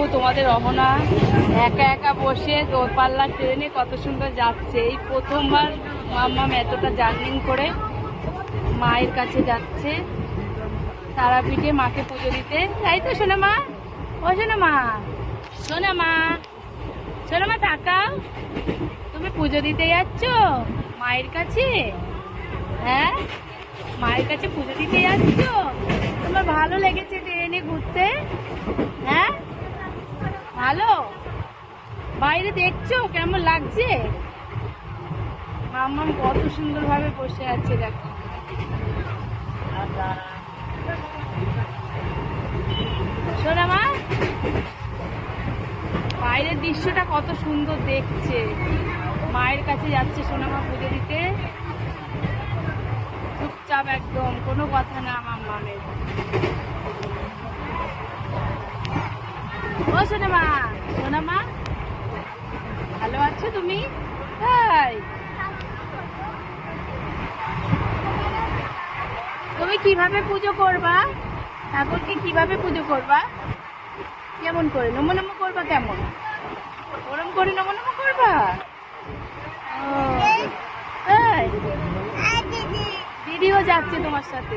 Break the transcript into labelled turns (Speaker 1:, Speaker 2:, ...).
Speaker 1: দেখো তোমাদের অহনা একা একা বসে দোরপাল্লা ট্রেনে কত সুন্দর যাচ্ছে। এই প্রথমবার মাম্মাম এতটা জার্নিং করে মায়ের কাছে যাচ্ছে। তারাপীঠে মাকে পুজো দিতে। তাই তো শোনা মা। ও শোনা মা। শোনা মা। শোনা মা, তাকাও। তুমি পুজো দিতে যাচ্ছ মায়ের কাছে? হ্যাঁ? মায়ের কাছে পুজো দিতে যাচ্ছ তোমার ভালো লেগেছে ট্রেনে ঘুরতে হ্যাঁ ভালো? বাইরে দেখছ? কেমন লাগছে? মাম্মাম কত সুন্দরভাবে বসে আছে, দেখো। শোনা মা, বাইরের দৃশ্যটা কত সুন্দর দেখছে। মায়ের কাছে যাচ্ছে সোনামা পুজো দিতে। চুপচাপ একদম, কোনো কথা না আমার মামের সোনামা সোনামা ভালো আছো তুমি? তাই তুমি কীভাবে পুজো করবা? ঠাকুরকে কীভাবে পুজো করবা? কেমন করে? নমো নমো করবা কেমন? ওরম করে নমো নমো করবা? দিদিও যাচ্ছে তোমার সাথে।